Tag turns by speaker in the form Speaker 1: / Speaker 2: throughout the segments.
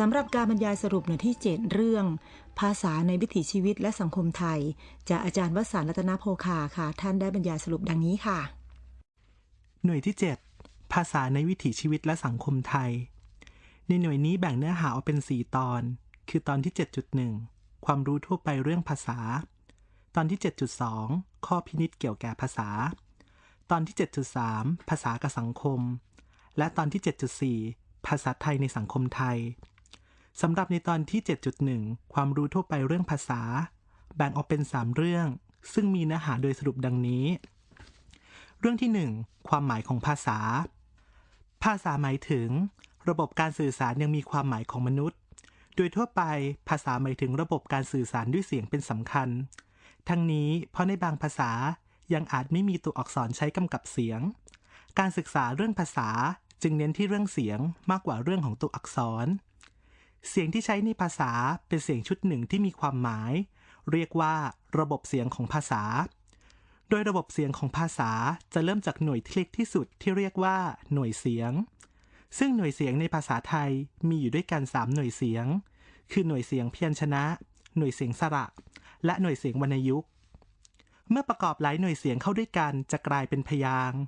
Speaker 1: สำหรับการบรรยายสรุปหน่วยที่ 7 เรื่อง ภาษาในวิถีชีวิตและสังคมไทย จากอาจารย์วสันต์รัตนโพคาค่ะ ท่านได้บรรยายสรุปดังนี้ค่ะ
Speaker 2: หน่วยที่ 7 ภาษาในวิถีชีวิตและสังคมไทย ในหน่วยนี้แบ่งเนื้อหาออกเป็น 4 ตอน คือตอนที่ 7.1 ความรู้ทั่วไปเรื่องภาษา ตอนที่ 7.2 ข้อพินิษเกี่ยวแก่ภาษา ตอนที่ 7.3 ภาษากับสังคม และตอนที่ 7.4 ภาษาไทยในสังคมไทย สำหรับในตอนที่ 7.1 ความรู้ทั่วไปเรื่องภาษา แบ่งออกเป็น 3 เรื่อง ซึ่งมีเนื้อหาโดยสรุปดังนี้ เรื่องที่ 1 ความหมายของภาษา ภาษาหมายถึง ระบบการสื่อสารยังมีความหมายของมนุษย์ โดยทั่วไปภาษาหมายถึงระบบการสื่อสารด้วยเสียงเป็นสำคัญ ทั้งนี้เพราะในบางภาษายังอาจไม่มีตัวอักษรใช้กำกับเสียง การศึกษาเรื่องภาษาจึงเน้นที่เรื่องเสียงมากกว่าเรื่องของตัวอักษร เสียงที่ใช้ในภาษาเป็นเสียงชุดหนึ่งที่มีความหมาย เรียกว่า ระบบเสียงของภาษา โดยระบบเสียงของภาษาจะเริ่มจากหน่วยที่เล็กที่สุดที่เรียกว่า หน่วยเสียง ซึ่งหน่วยเสียงในภาษาไทยมีอยู่ด้วยกัน 3 หน่วยเสียง คือหน่วยเสียงเพียญชนะ หน่วยเสียงสระ และหน่วยเสียงวรรณยุกต์เมื่อประกอบหลายหน่วยเสียงเข้าด้วยกันจะกลายเป็นพยางค์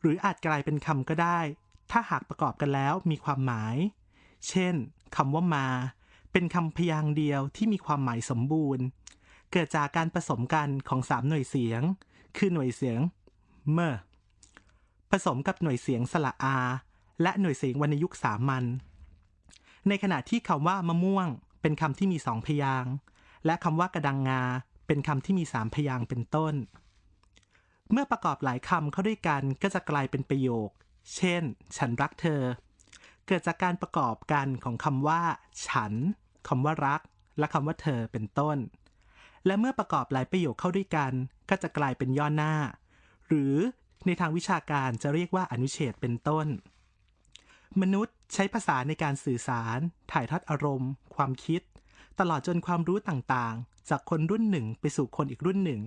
Speaker 2: หรืออาจกลายเป็นคำก็ได้ ถ้าหากประกอบกันแล้วมีความหมาย เช่น คำว่ามา เป็นคำพยางค์เดียวที่มีความหมายสมบูรณ์ เกิดจากการผสมกันของ3หน่วยเสียง คือหน่วยเสียงเมื่อผสมกับหน่วยเสียงสระอา และหน่วยเสียงวรรณยุกต์สามัญในขณะที่คำว่ามะม่วง เป็นคำที่มีสองพยางค์และคำว่ากระดังงา เป็นคำที่มีสามพยางค์เป็นต้น เมื่อประกอบหลายคำเข้าด้วยกันก็จะกลายเป็นประโยค เช่น ฉันรักเธอ เกิดจากการประกอบกันของคำว่า ฉันคำว่ารัก และคำว่าเธอเป็นต้น และเมื่อประกอบหลายประโยคเข้าด้วยกัน ก็จะกลายเป็นย่อหน้า หรือในทางวิชาการจะเรียกว่าอนุเฉดเป็นต้น มนุษย์ใช้ภาษาในการสื่อสาร ถ่ายทอดอารมณ์ ความคิด ตลอดจนความรู้ต่างๆ จากคนรุ่นหนึ่งไปสู่คนอีกรุ่นหนึ่ง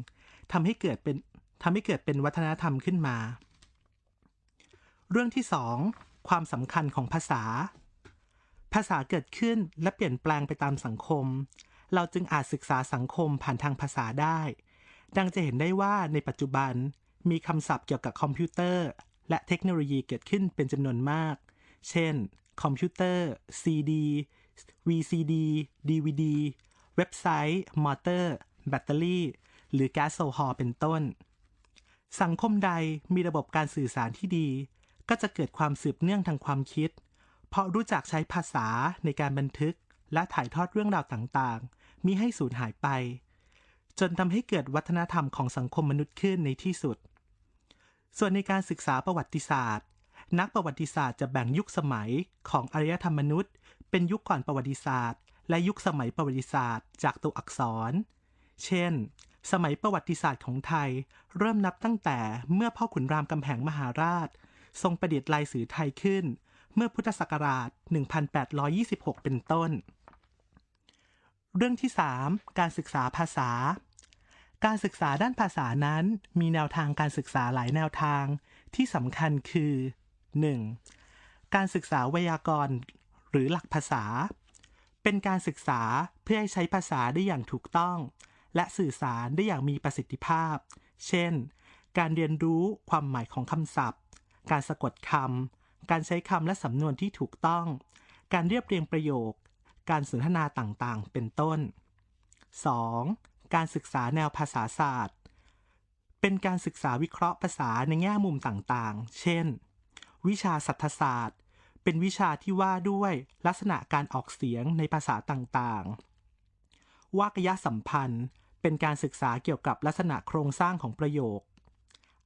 Speaker 2: ทำให้เกิดเป็นทำให้เกิดเป็นวัฒนธรรมขึ้นมา เรื่องที่2 ความสำคัญของภาษา ภาษาเกิดขึ้นและเปลี่ยนแปลงไปตามสังคม เราจึงอาจศึกษาสังคมผ่านทางภาษาได้ ดังจะเห็นได้ว่าในปัจจุบันมีคำศัพท์เกี่ยวกับคอมพิวเตอร์ และเทคโนโลยีเกิดขึ้นเป็นจำนวนมาก เช่น คอมพิวเตอร์ CD VCD DVD เว็บไซต์ มอเตอร์ แบตเตอรี่ หรือแก๊สโซฮอลเป็นต้น สังคมใดมีระบบการสื่อสารที่ดี ก็จะเกิดความสืบเนื่องทางความคิด เพราะรู้จักใช้ภาษาในการบันทึก และถ่ายทอดเรื่องราวต่างๆ มิให้สูญหายไป จนทำให้เกิดวัฒนธรรมของสังคมมนุษย์ขึ้นในที่สุด ส่วนในการศึกษาประวัติศาสตร์ นักประวัติศาสตร์จะแบ่งยุคสมัยของอารยธรรมมนุษย์ เป็นยุคก่อนประวัติศาสตร์ และยุคสมัยประวัติศาสตร์ จากตัวอักษร เช่นสมัยประวัติศาสตร์ของไทย เริ่มนับตั้งแต่เมื่อพ่อขุนรามคำแหงมหาราช ทรงประดิษฐ์ลายสื่อไทยขึ้น เมื่อพุทธศักราช 1826 เป็นต้น เรื่องที่ 3 การศึกษาภาษา การศึกษาด้านภาษานั้นมีแนวทางการศึกษาหลายแนวทางที่สำคัญคือ 1. การศึกษาไวยากรณ์หรือหลักภาษา เป็นการศึกษาเพื่อให้ใช้ภาษาได้อย่างถูกต้อง และสื่อสารได้อย่างมีประสิทธิภาพ เช่น การเรียนรู้ความหมายของคำศัพท์ การสะกดคำ การใช้คำและสำนวนที่ถูกต้อง การเรียบเรียงประโยค การสนทนาต่างๆ เป็นต้น 2. การศึกษาแนวภาษาศาสตร์ เป็นการศึกษาวิเคราะห์ภาษาในแง่มุมต่างๆ เช่น วิชาสัทธศาสตร์ เป็นวิชาที่ว่าด้วยลักษณะการออกเสียงในภาษาต่างๆ วากยสัมพันธ์ เป็นการศึกษาเกี่ยวกับลักษณะโครงสร้างของประโยค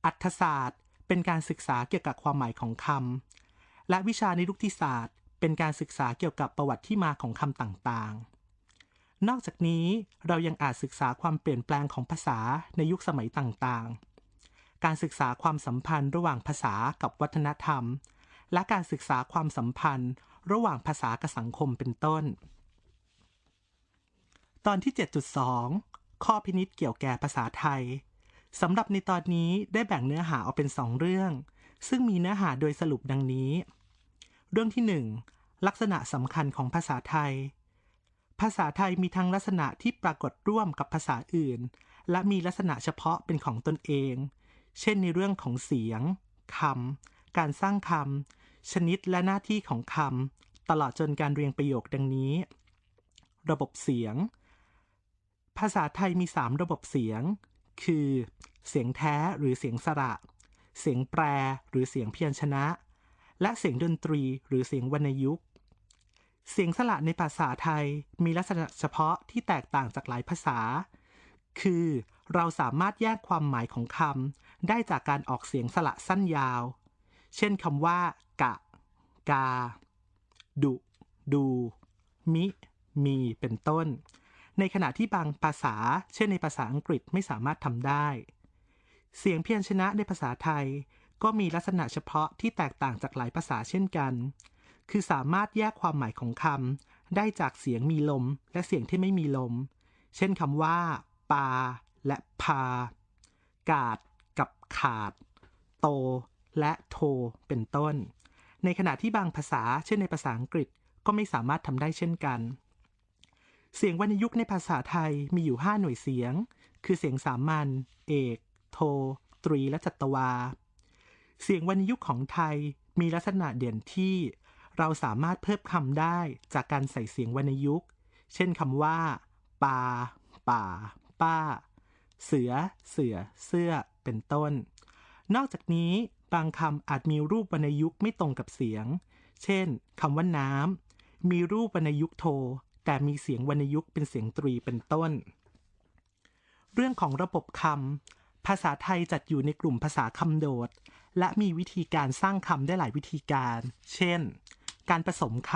Speaker 2: อัธศาสตร์ เป็นการศึกษาเกี่ยวกับความหมายของคำ และวิชานิรุกติศาสตร์ เป็นการศึกษาเกี่ยวกับประวัติที่มาของคำต่างๆ นอกจากนี้เรายังอาจศึกษาความเปลี่ยนแปลงของภาษาในยุคสมัยต่างๆ การศึกษาความสัมพันธ์ระหว่างภาษากับวัฒนธรรม และการศึกษาความสัมพันธ์ ระหว่างภาษากับสังคมเป็นต้น ตอนที่ 7.2 ข้อพินิษเกี่ยวแก่ภาษาไทย สำหรับในตอนนี้ได้แบ่งเนื้อหาออกเป็นสองเรื่อง ซึ่งมีเนื้อหาโดยสรุปดังนี้ เรื่องที่ 1 ลักษณะสำคัญของภาษาไทย ภาษาไทยมีทั้งลักษณะที่ปรากฏร่วมกับภาษาอื่น และมีลักษณะเฉพาะเป็นของตนเอง เช่นในเรื่องของเสียงคำการสร้างคำชนิดและหน้าที่ของคำตลอดจนการเรียงประโยคดังนี้ ระบบเสียง ภาษาไทยมี 3 ระบบเสียง คือเสียงแท้หรือเสียงสระ เสียงแปรหรือเสียงเพียญชนะ และเสียงดนตรีหรือเสียงวรรณยุกต์ เสียงสระในภาษาไทยมีลักษณะเฉพาะที่แตกต่างจากหลายภาษา คือเราสามารถแยกความหมายของคำได้จากการออกเสียงสระสั้นยาว เช่นคำว่า กะ กา ดุ ดู มิ มี เป็นต้น ในขณะที่บางภาษา เช่นในภาษาอังกฤษไม่สามารถทำได้ เสียงเพียญชนะในภาษาไทย ก็มีลักษณะเฉพาะที่แตกต่างจากหลายภาษาเช่นกัน คือสามารถแยกความหมายของคำได้จากเสียงมีลม และเสียงที่ไม่มีลม เช่นคำว่า ปา และพา กาด กับขาด โต และโท เป็นต้น ในขณะที่บางภาษา เช่นในภาษาอังกฤษก็ไม่สามารถทำได้เช่นกัน เสียงวรรณยุกต์ในภาษาไทยมีอยู่ 5 หน่วยเสียง คือเสียงสามัญ เอก โท ตรี และจัตวา เสียงวรรณยุกต์ของไทยมีลักษณะเด่นที่ เราสามารถเพิ่มคำได้จากการใส่เสียงวรรณยุกต์ เช่นคำว่า ปา ป่า ป้า เสือ เสือ เสื้อ เป็นต้น นอกจากนี้บางคำอาจมีรูปวรรณยุกต์ไม่ตรงกับเสียง เช่นคำว่าน้ำมีรูปวรรณยุกต์โท แต่มีเสียงวรรณยุกต์เป็นเสียงตรีเป็นต้น เรื่องของระบบคำภาษาไทยจัดอยู่ในกลุ่มภาษาคำโดด และมีวิธีการสร้างคำได้หลายวิธีการ เช่น การผสมค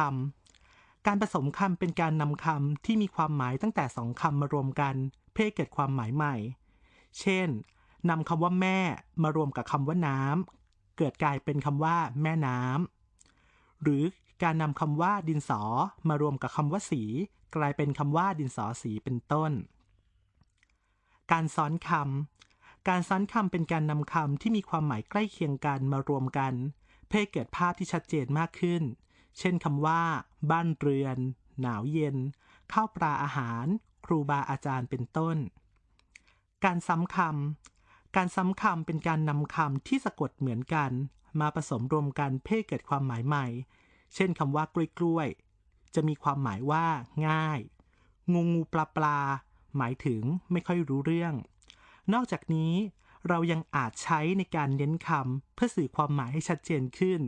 Speaker 2: ำการผสมคำเป็นการนำคำที่มีความหมายตั้งแต่สองคำมารวมกัน เพื่อเกิดความหมายใหม่ เช่นนำคำว่าแม่มารวมกับคำว่าน้ำเกิดกลายเป็นคำว่า แม่น้ำหรือ การนำคำว่าดินสอมารวมกับคำว่าสี กลายเป็นคำว่าดินสอสีเป็นต้น การซ้อนคำการซ้อนคำเป็นการนำคำที่มีความหมายใกล้เคียงกันมารวมกัน เพื่อเกิดภาพที่ชัดเจนมากขึ้น เช่นคำว่า บ้านเรือน หนาวเย็น ข้าวปลาอาหาร ครูบาอาจารย์เป็นต้น การซ้ำคำการซ้ำคำเป็นการนำคำที่สะกดเหมือนกัน มาผสมรวมกันเพื่อเกิดความหมายใหม่ เช่นคำว่ากล้วยกล้วย จะมีความหมายว่า ง่าย งูงูปลาปลา หมายถึงไม่ค่อยรู้เรื่อง นอกจากนี้เรายังอาจใช้ในการเน้นคำเพื่อสื่อความหมายให้ชัดเจนขึ้น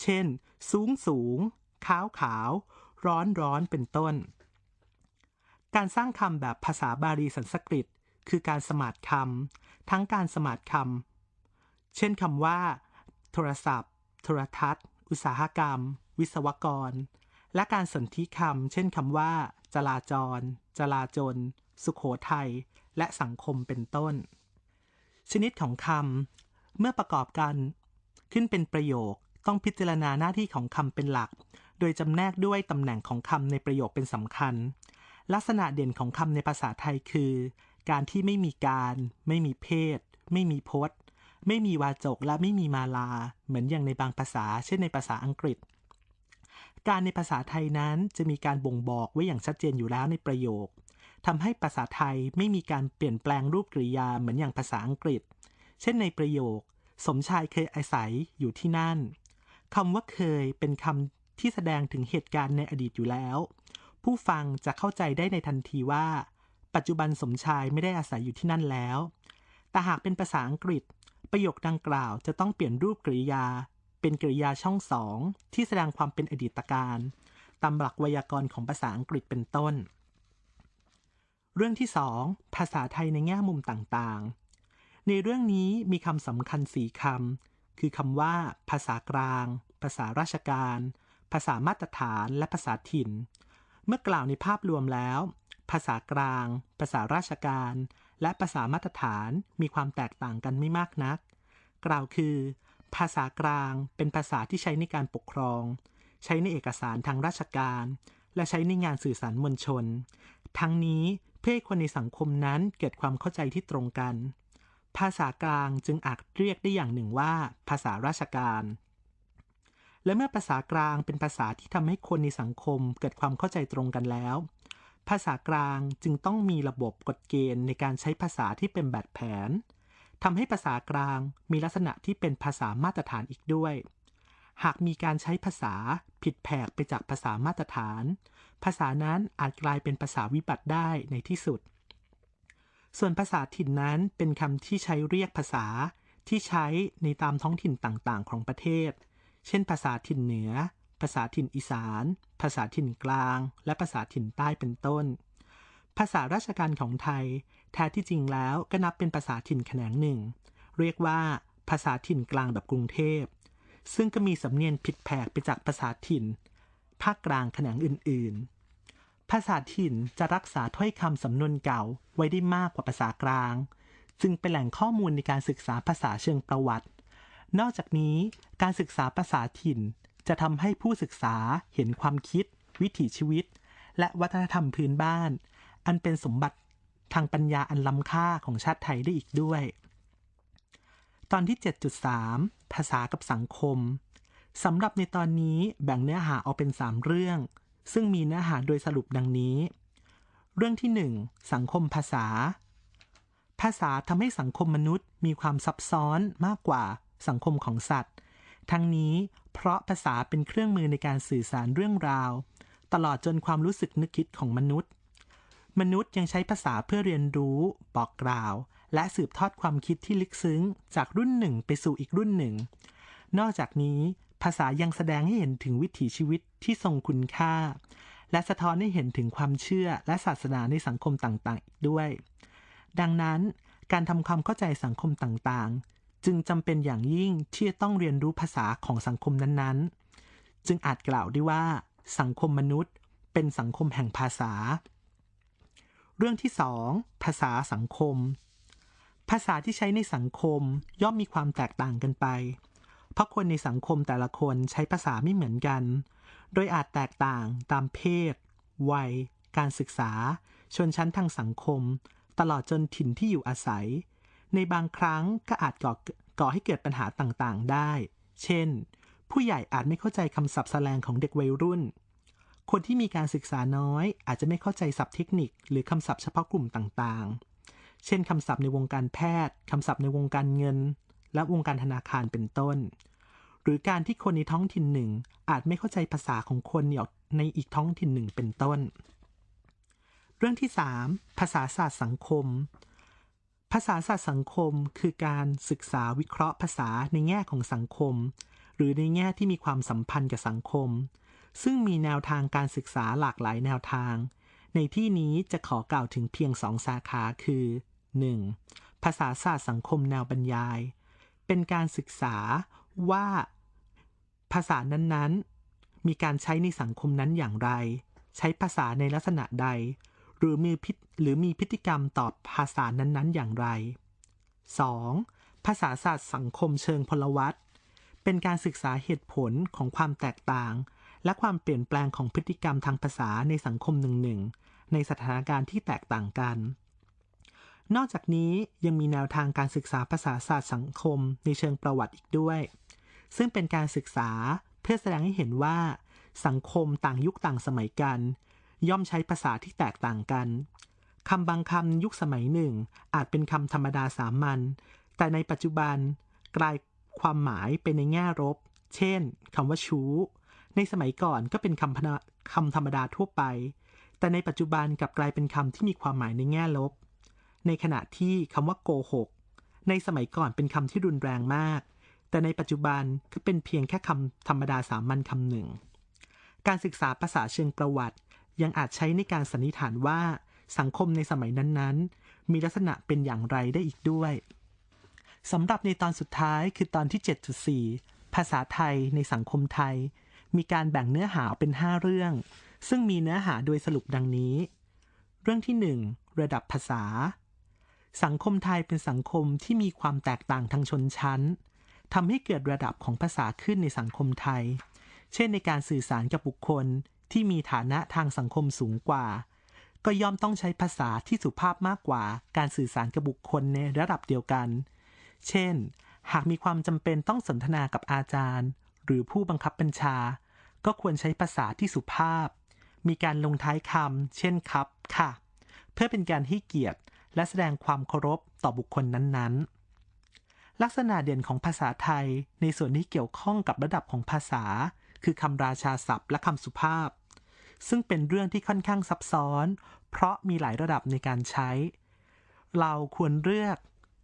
Speaker 2: เช่น สูงสูง ขาวขาว ร้อนร้อนเป็นต้น การสร้างคำแบบภาษาบาลีสันสกฤต คือการสมาดคำทั้งการสมาดคำเช่นคำว่า โทรศัพท์ โทรทัศน์ อุตสาหกรรม วิศวกร และการสนธิคำเช่นคำว่าจลาจรจลาจลสุขโขทัย และสังคมเป็นต้น ชนิดของคำเมื่อประกอบกัน ขึ้นเป็นประโยคต้องพิจารณาหน้าที่ของคำเป็นหลัก โดยจำแนกด้วยตำแหน่งของคำในประโยคเป็นสำคัญ ลักษณะเด่นของคำในภาษาไทยคือ การที่ไม่มีการ ไม่มีเพศ ไม่มีพจน์ ไม่มีวาจกและไม่มีมาลา เหมือนอย่างในบางภาษา เช่นในภาษาอังกฤษ การในภาษาไทยนั้นจะมีการบ่งบอกไว้อย่างชัดเจนอยู่แล้วในประโยคทำให้ภาษาไทยไม่มีการเปลี่ยนแปลงรูปกริยาเหมือนอย่างภาษาอังกฤษ เช่นในประโยค สมชายเคยอาศัยอยู่ที่นั่นคำว่าเคยเป็นคำที่แสดงถึงเหตุการณ์ในอดีตอยู่แล้ว ผู้ฟังจะเข้าใจได้ในทันทีว่า ปัจจุบันสมชายไม่ได้อาศัยอยู่ที่นั่นแล้ว แต่หากเป็นภาษาอังกฤษ ประโยคดังกล่าวจะต้องเปลี่ยนรูปกริยา เป็นกริยาช่องสองที่แสดงความเป็นอดีตการตามหลักไวยากรณ์ของภาษาอังกฤษเป็นต้น เรื่องที่ 2 ภาษาไทยในแง่มุมต่างๆ ในเรื่องนี้มีคำสำคัญสี่คำคือคำว่า ภาษากลาง ภาษาราชการ ภาษามาตรฐานและภาษาถิ่น เมื่อกล่าวในภาพรวมแล้ว ภาษากลาง ภาษาราชการ และภาษามาตรฐานมีความแตกต่างกันไม่มากนัก กล่าวคือ ภาษากลางเป็นภาษาที่ใช้ในการปกครอง ใช้ในเอกสารทางราชการ และใช้ในงานสื่อสารมวลชน ทั้งนี้เพื่อให้คนในสังคมนั้นเกิดความเข้าใจที่ตรงกัน ภาษากลางจึงอาจเรียกได้อย่างหนึ่งว่า ภาษาราชการ และเมื่อภาษากลางเป็นภาษาที่ทำให้คนในสังคมเกิดความเข้าใจตรงกันแล้ว ภาษากลางจึงต้องมีระบบกฎเกณฑ์ในการใช้ภาษาที่เป็นแบบแผน ทำให้ภาษากลางมีลักษณะที่เป็นภาษามาตรฐานอีกด้วย หากมีการใช้ภาษาผิดแผกไปจากภาษามาตรฐาน ภาษานั้นอาจกลายเป็นภาษาวิบัติได้ในที่สุด ส่วนภาษาถิ่นนั้นเป็นคำที่ใช้เรียกภาษาที่ใช้ในตามท้องถิ่นต่างๆ ของประเทศ เช่น ภาษาถิ่นเหนือ ภาษาถิ่นอีสาน ภาษาถิ่นกลาง และภาษาถิ่นใต้เป็นต้น ภาษาราชการของไทย แท้ที่จริงแล้วก็นับเป็นภาษาถิ่นแขนงหนึ่ง เรียกว่าภาษาถิ่นกลางแบบกรุงเทพ ซึ่งก็มีสำเนียงผิดแผกไปจากภาษาถิ่น ภาคกลางแขนงอื่น ๆ ภาษาถิ่นจะรักษาถ้อยคำสำนวนเก่าไว้ได้มากกว่าภาษากลาง จึงเป็นแหล่งข้อมูลในการศึกษาภาษาเชิงประวัติ นอกจากนี้การศึกษาภาษาถิ่นจะทำให้ผู้ศึกษาเห็นความคิด วิถีชีวิต และวัฒนธรรมพื้นบ้าน อันเป็นสมบัติ ทางปัญญาอันล้ำค่าของชาติไทยได้อีกด้วย ตอนที่ 7.3 ภาษากับสังคมสำหรับในตอนนี้แบ่งเนื้อหาออกเป็น 3 เรื่อง ซึ่งมีเนื้อหาโดยสรุปดังนี้ เรื่องที่ 1 สังคมภาษา ภาษาทำให้สังคมมนุษย์มีความซับซ้อนมากกว่าสังคมของสัตว์ ทั้งนี้เพราะภาษาเป็นเครื่องมือในการสื่อสารเรื่องราว ตลอดจนความรู้สึกนึกคิดของมนุษย์ มนุษย์ยังใช้ภาษาเพื่อเรียนรู้ บอกกล่าว และสืบทอดความคิดที่ลึกซึ้ง จากรุ่นหนึ่งไปสู่อีกรุ่นหนึ่ง นอกจากนี้ ภาษายังแสดงให้เห็นถึงวิถีชีวิตที่ทรงคุณค่า และสะท้อนให้เห็นถึงความเชื่อและศาสนาในสังคมต่างๆ อีกด้วย ดังนั้น การทำความเข้าใจสังคมต่างๆ จึงจำเป็นอย่างยิ่งที่จะต้องเรียนรู้ภาษาของสังคมนั้นๆ จึงอาจกล่าวได้ว่า สังคมมนุษย์ เป็นสังคมแห่งภาษา เรื่องที่ 2 ภาษาสังคม ภาษาที่ใช้ในสังคมย่อมมีความแตกต่างกันไป เพราะคนในสังคมแต่ละคนใช้ภาษาไม่เหมือนกัน โดยอาจแตกต่างตามเพศ วัย การศึกษา ชนชั้นทางสังคม ตลอดจนถิ่นที่อยู่อาศัย ในบางครั้งก็อาจก่อก่อให้เกิดปัญหาต่างๆได้ เช่น ผู้ใหญ่อาจไม่เข้าใจคำศัพท์แสลงของเด็กวัยรุ่น คนที่มีการศึกษาน้อย อาจจะไม่เข้าใจศัพท์เทคนิค หรือคำศัพท์เฉพาะกลุ่มต่างๆ เช่นคำศัพท์ในวงการแพทย์คำศัพท์ในวงการเงิน และวงการธนาคารเป็นต้น หรือการที่คนในท้องถิ่นหนึ่ง อาจไม่เข้าใจภาษาของคนในอีกท้องถิ่นหนึ่งเป็นต้น เรื่องที่ 3 ภาษาศาสตร์สังคม ภาษาศาสตร์สังคม คือการศึกษาวิเคราะห์ภาษาในแง่ของสังคม หรือในแง่ที่มีความสัมพันธ์กับสังคม ซึ่งมีแนวทางการศึกษาหลากหลายแนวทาง ในที่นี้จะขอกล่าวถึงเพียงสองสาขาคือ 1. ภาษาศาสตร์สังคมแนวบรรยาย เป็นการศึกษาว่าภาษานั้นๆ มีการใช้ในสังคมนั้นอย่างไร ใช้ภาษาในลักษณะใด หรือมีพิหรือมีพฤติกรรมตอบภาษานั้นๆอย่างไร 2. ภาษาศาสตร์สังคมเชิงพลวัตเป็นการศึกษาเหตุผลของความแตกต่าง และความเปลี่ยนแปลงของพฤติกรรมทางภาษาในสังคมหนึ่งๆ ในสถานการณ์ที่แตกต่างกัน นอกจากนี้ยังมีแนวทางการศึกษาภาษาศาสตร์สังคมในเชิงประวัติอีกด้วย ซึ่งเป็นการศึกษาเพื่อแสดงให้เห็นว่า สังคมต่างยุคต่างสมัยกัน ย่อมใช้ภาษาที่แตกต่างกันคำบางคำยุคสมัยหนึ่ง อาจเป็นคำธรรมดาสามัญแต่ในปัจจุบันกลายความหมายไปในแง่ลบ เช่นคำว่าชู้ ในสมัยก่อนก็เป็นคำคำธรรมดาทั่วไป แต่ในปัจจุบันกลับกลายเป็นคำที่มีความหมายในแง่ลบ ในขณะที่คำว่าโกหกในสมัยก่อนเป็นคำที่รุนแรงมาก แต่ในปัจจุบันก็เป็นเพียงแค่คำธรรมดาสามัญคำหนึ่ง การศึกษาภาษาเชิงประวัติ ยังอาจใช้ในการสันนิษฐานว่า สังคมในสมัยนั้นๆ มีลักษณะเป็นอย่างไรได้อีกด้วยสำหรับในตอนสุดท้ายคือตอนที่ 7.4 ภาษาไทยในสังคมไทย มีการแบ่งเนื้อหาเป็น 5 เรื่อง ซึ่งมีเนื้อหาโดยสรุปดังนี้ เรื่องที่ 1 ระดับภาษา สังคมไทยเป็นสังคมที่มีความแตกต่างทางชนชั้นทำให้เกิดระดับของภาษาขึ้นในสังคมไทย เช่นในการสื่อสารกับบุคคลที่มีฐานะทางสังคมสูงกว่า ก็ย่อมต้องใช้ภาษาที่สุภาพมากกว่า การสื่อสารกับบุคคลในระดับเดียวกัน เช่น หากมีความจำเป็นต้องสนทนากับอาจารย์ หรือผู้บังคับบัญชา ก็ควรใช้ภาษาที่สุภาพ มีการลงท้ายคำเช่นครับ ค่ะ เพื่อเป็นการให้เกียรติและแสดงความเคารพต่อบุคคลนั้นๆ ลักษณะเด่นของภาษาไทยในส่วนที่เกี่ยวข้องกับระดับของภาษา คือคำราชาศัพท์และคำสุภาพ ซึ่งเป็นเรื่องที่ค่อนข้างซับซ้อน เพราะมีหลายระดับในการใช้ เราควรเลือก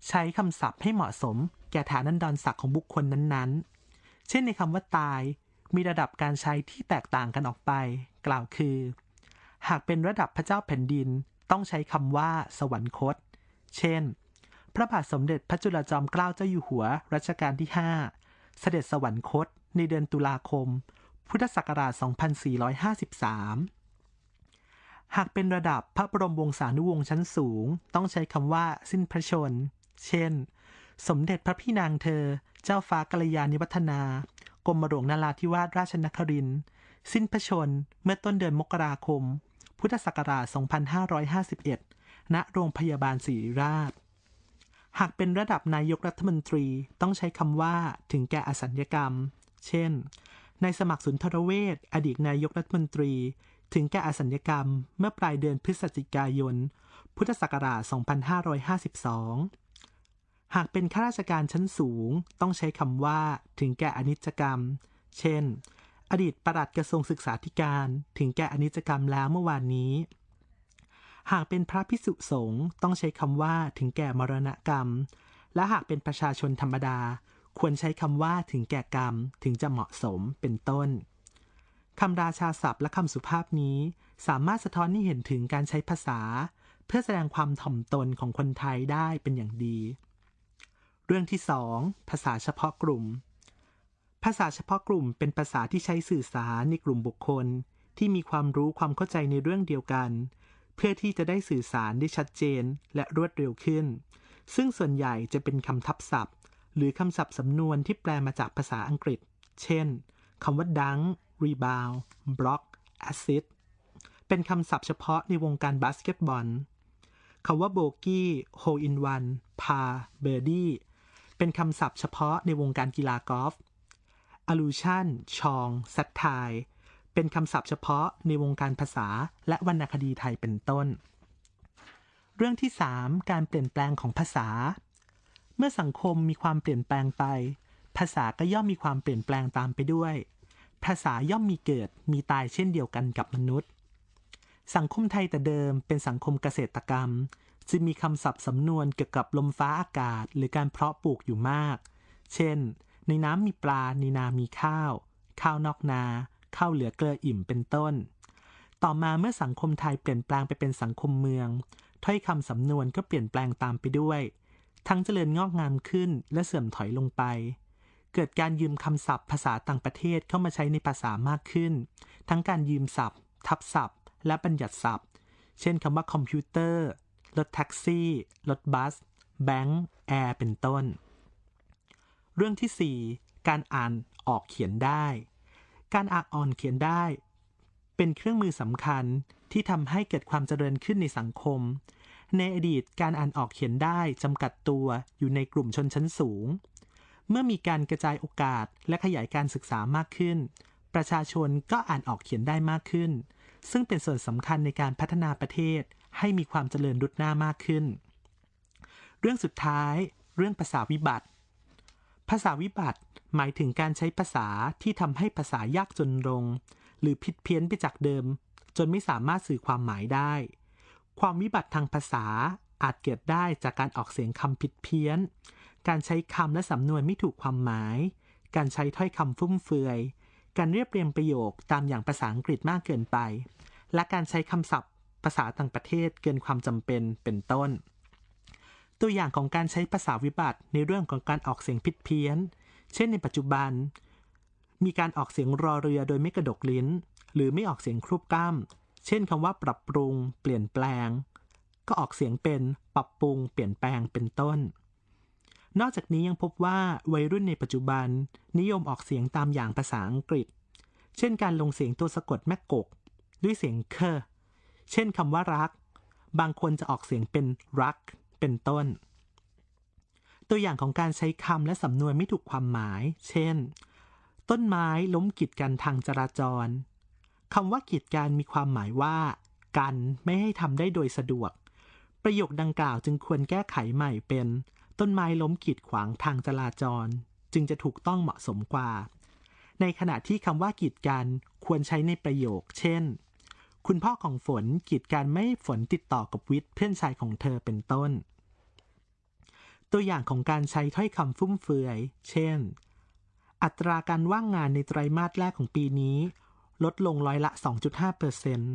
Speaker 2: ใช้คำศัพท์ให้เหมาะสม แก่ฐานันดรศักดิ์ของบุคคลนั้นๆ เช่นในคำว่าตาย มีระดับการใช้ที่แตกต่างกันออกไป กล่าวคือ หากเป็นระดับพระเจ้าแผ่นดินต้องใช้คำว่า สวรรคต เช่น พระบาทสมเด็จพระจุลจอมเกล้าเจ้าอยู่หัวรัชกาลที่ 5 เสด็จสวรรคตในเดือนตุลาคม พุทธศักราช 2453 หากเป็นระดับพระบรมวงศานุวงศ์ชั้นสูง ต้องใช้คำว่า สิ้นพระชน เช่น สมเด็จพระพี่นางเธอ เจ้าฟ้ากัลยาณิวัฒนา กรมหลวงนาราธิวาสราชนครินทร์สิ้นพระชนเมื่อต้นเดือนมกราคม พุทธศักราช 2551 ณ โรงพยาบาลศริราช หากเป็นระดับนายกรัฐมนตรีต้องใช้คำว่าถึงแก่อสัญญกรรม เช่น ในสมัครสุนทรเวชอดีตนายกรัฐมนตรี ถึงแก่อสัญญกรรมเมื่อปลายเดือนพฤศจิกายน พุทธศักราช 2552 หากเป็นข้าราชการชั้นสูงต้องใช้คำว่าถึงแก่อนิจกรรม เช่น อดีตปลัดกระทรวงศึกษาธิการ ถึงแก่อนิจกรรมแล้วเมื่อวานนี้ หากเป็นพระพิสุสงฆ์ต้องใช้คำว่าถึงแก่มรณกรรม และหากเป็นประชาชนธรรมดา ควรใช้คำว่าถึงแก่กรรม ถึงจะเหมาะสมเป็นต้นคำราชาศัพท์และคำสุภาพนี้ สามารถสะท้อนให้เห็นถึงการใช้ภาษา เพื่อแสดงความถ่อมตนของคนไทยได้เป็นอย่างดี เรื่องที่ 2 ภาษาเฉพาะกลุ่ม ภาษาเฉพาะกลุ่มเป็นภาษาที่ใช้สื่อสารในกลุ่มบุคคล ที่มีความรู้ความเข้าใจในเรื่องเดียวกัน เพื่อที่จะได้สื่อสารได้ชัดเจนและรวดเร็วขึ้น ซึ่งส่วนใหญ่จะเป็นคำทับศัพท์ หรือคำศัพท์สำนวนที่แปลมาจากภาษาอังกฤษ เช่นคำว่าดัง rebound block assist เป็นคำศัพท์เฉพาะในวงการบาสเกตบอลคำว่าโบกี้ hole in one พา birdie เป็นคำศัพท์เฉพาะในวงการกีฬากอล์ฟ allusion ชอง satire เป็นคำศัพท์เฉพาะในวงการภาษาและวรรณคดีไทยเป็นต้น เรื่องที่ 3 การเปลี่ยนแปลงของภาษา เมื่อสังคมมีความเปลี่ยนแปลงไป ภาษาก็ย่อมมีความเปลี่ยนแปลงตามไปด้วย ภาษาย่อมมีเกิดมีตายเช่นเดียวกันกับมนุษย์ สังคมไทยแต่เดิมเป็นสังคมเกษตรกรรม จึงมีคำศัพท์สำนวนเกี่ยวกับลมฟ้าอากาศ หรือการเพาะปลูกอยู่มาก เช่น ในน้ำมีปลา ในนามีข้าว ข้าวนอกนา ข้าวเหลือเกลืออิ่มเป็นต้น ต่อมาเมื่อสังคมไทยเปลี่ยนแปลงไปเป็นสังคมเมือง ถ้อยคำสำนวนก็เปลี่ยนแปลงตามไปด้วย ทั้งเจริญงอกงามขึ้นและเสื่อมถอยลงไป เกิดการยืมคำศัพท์ภาษาต่างประเทศเข้ามาใช้ในภาษามากขึ้น ทั้งการยืมศัพท์ ทับศัพท์ และบัญญัติศัพท์ เช่นคำว่าคอมพิวเตอร์ รถแท็กซี่ รถบัส แบงก์แอร์ เป็นต้น เรื่องที่ 4 การอ่านออกเขียนได้ การอ่านอ่อนเขียนได้ เป็นเครื่องมือสำคัญที่ทำให้เกิดความเจริญขึ้นในสังคม ในอดีตการอ่านออกเขียนได้จำกัดตัวอยู่ในกลุ่มชนชั้นสูง เมื่อมีการกระจายโอกาสและขยายการศึกษามากขึ้น ประชาชนก็อ่านออกเขียนได้มากขึ้น ซึ่งเป็นส่วนสำคัญในการพัฒนาประเทศ ให้มีความเจริญรุดหน้ามากขึ้น เรื่องสุดท้ายเรื่องภาษาวิบัติ ภาษาวิบัติหมายถึงการใช้ภาษาที่ทำให้ภาษายากจนลง หรือผิดเพี้ยนไปจากเดิม จนไม่สามารถสื่อความหมายได้ ความวิบัติทางภาษาอาจเกิดได้จากการออกเสียงคำผิดเพี้ยน การใช้คำและสำนวนไม่ถูกความหมาย การใช้ถ้อยคำฟุ่มเฟือย การเรียบเรียงประโยคตามอย่างภาษาอังกฤษมากเกินไป และการใช้คำศัพท์ ภาษาต่างประเทศเกินความจำเป็นเป็นต้น ตัวอย่างของการใช้ภาษาวิบัติในเรื่องของการออกเสียงผิดเพี้ยน เช่นในปัจจุบัน มีการออกเสียงรอเรือโดยไม่กระดกลิ้น หรือไม่ออกเสียงครูปกล้ำเช่นคำว่าปรับปรุง เปลี่ยนแปลง ก็ออกเสียงเป็นปรับปรุง เปลี่ยนแปลงเป็นต้นนอกจากนี้ยังพบว่าวัยรุ่นในปัจจุบัน นิยมออกเสียงตามอย่างภาษาอังกฤษ เช่นการลงเสียงตัวสะกดแม่กก ด้วยเสียงเค เช่นคำว่ารัก บางคนจะออกเสียงเป็นรัก เป็นต้น ตัวอย่างของการใช้คำและสำนวนไม่ถูกความหมาย เช่น ต้นไม้ล้มกีดกันทางจราจรคำว่ากีดกันมีความหมายว่า กันไม่ให้ทำได้โดยสะดวก ประโยคดังกล่าวจึงควรแก้ไขใหม่เป็น ต้นไม้ล้มกีดขวางทางจราจร จึงจะถูกต้องเหมาะสมกว่า ในขณะที่คำว่ากีดกันควรใช้ในประโยค เช่น คุณพ่อของฝนกีดกันไม่ฝนติดต่อกับวิทย์เพื่อนชายของเธอเป็นต้น ตัวอย่างของการใช้ถ้อยคำฟุ่มเฟือย เช่น อัตราการว่างงานในไตรมาสแรกของปีนี้ ลดลงร้อยละ 2.5เปอร์เซ็นต์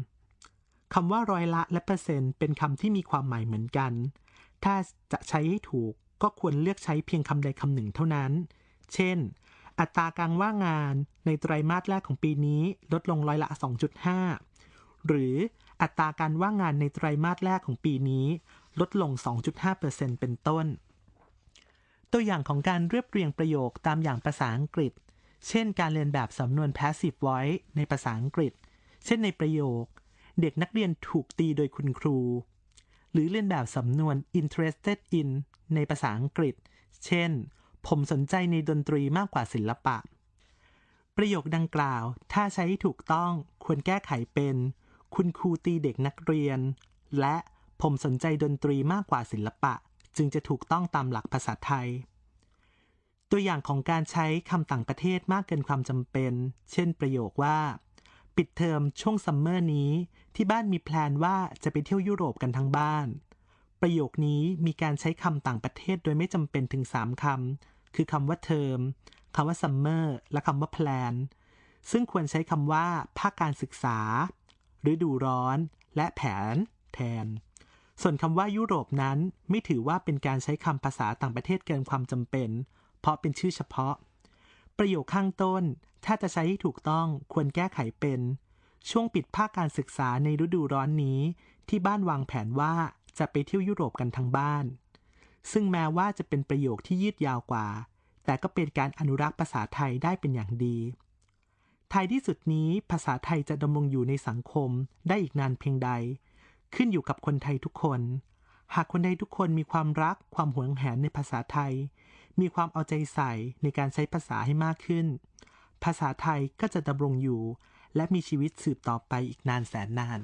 Speaker 2: คำว่าร้อยละและเปอร์เซ็นต์เป็นคำที่มีความหมายเหมือนกัน ถ้าจะใช้ให้ถูกก็ควรเลือกใช้เพียงคำใดคำหนึ่งเท่านั้น เช่น อัตราการว่างงานในไตรมาสแรกของปีนี้ลดลงร้อยละ 2.5 หรืออัตราการว่างงานในไตรมาสแรกของปีนี้ ลดลง 2.5%เป็นต้น ตัวอย่างของการเรียบเรียงประโยคตามอย่างภาษาอังกฤษ เช่น การเรียนแบบสำนวน passive voice ในภาษาอังกฤษ เช่นในประโยค เด็กนักเรียนถูกตีโดยคุณครู หรือเรียนแบบสำนวน interested in ในภาษาอังกฤษ เช่น ผมสนใจในดนตรีมากกว่าศิลปะ ประโยคดังกล่าว ถ้าใช้ถูกต้องควรแก้ไขเป็น คุณครูตีเด็กนักเรียน และผมสนใจดนตรีมากกว่าศิลปะ จึงจะถูกต้องตามหลักภาษาไทย ตัวอย่างของการใช้คำต่างประเทศมากเกินความจำเป็น เช่นประโยคว่า ปิดเทอมช่วงซัมเมอร์นี้ ที่บ้านมีแพลนว่าจะไปเที่ยวยุโรปกันทั้งบ้าน ประโยคนี้มีการใช้คำต่างประเทศโดยไม่จำเป็นถึง 3คำคือคำว่าเทอมคำว่าซัมเมอร์และคำว่าแพลนซึ่งควรใช้คำว่าภาคการศึกษา ฤดูร้อน และแผน แทน ส่วนคำว่ายุโรปนั้นไม่ถือว่าเป็นการใช้คำภาษาต่างประเทศเกินความจำเป็น เพราะเป็นชื่อเฉพาะ ประโยคข้างต้น ถ้าจะใช้ให้ถูกต้องควรแก้ไขเป็น ช่วงปิดภาคการศึกษาในฤดูร้อนนี้ ที่บ้านวางแผนว่าจะไปเที่ยวยุโรปกันทั้งบ้าน ซึ่งแม้ว่าจะเป็นประโยคที่ยืดยาวกว่า แต่ก็เป็นการอนุรักษ์ภาษาไทยได้เป็นอย่างดี ท้ายที่สุดนี้ภาษาไทยจะดำรงอยู่ในสังคมได้อีกนานเพียงใด ขึ้นอยู่กับคนไทยทุกคน หากคนไทยทุกคนมีความรักความหวงแหนในภาษาไทย มีความเอาใจใส่ในการใช้ภาษาให้มากขึ้น ภาษาไทยก็จะดำรงอยู่ และมีชีวิตสืบต่อไปอีกนานแสนนาน